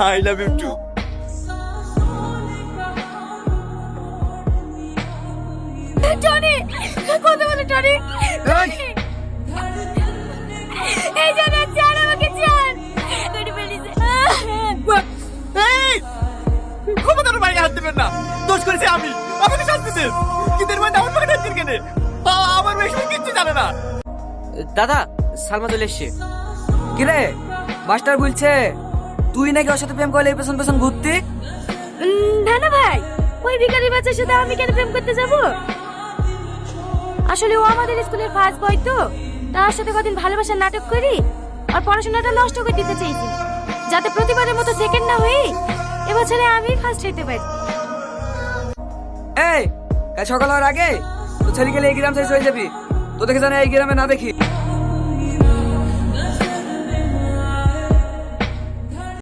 I love you too Tony কথা বলে Tony Tony এই জন্য চান আমাকে চান টনি বেরিয়েছে এই! ক্ষমতার বাইরে হাত দেবেন না। দোষ করেছি আমি। আমাকে শাস্তি দেন। কিন্তু এর আমার পাখি ডাক্তার কেনে? আ- আমার মেয়ে কিচ্ছু জানে না। দাদা সালমা চলে এসছে। কিরে মাস্টার বলছে তুই নাকি ওর সাথে প্রেম করলে এই পেছন পেছন ঘুরতে? না না ভাই ওই ভিখারি বাচ্চার সাথে আমি কেন প্রেম করতে যাব? আসলে ও আমাদের স্কুলের ফার্স্ট বয় তো তার সাথে কদিন ভালোবাসার নাটক করি আর পড়াশোনাটা নষ্ট করে দিতে চাইছি। যাতে প্রতিবারের মতো সেকেন্ড না হয়ে এবছরে আমি ফার্স্ট হইতে পারি। এই কাল সকাল হওয়ার আগে তো ছেলে গেলে এই গ্রাম শেষ হয়ে যাবি। তো দেখে জানে এই গ্রামে না দেখি।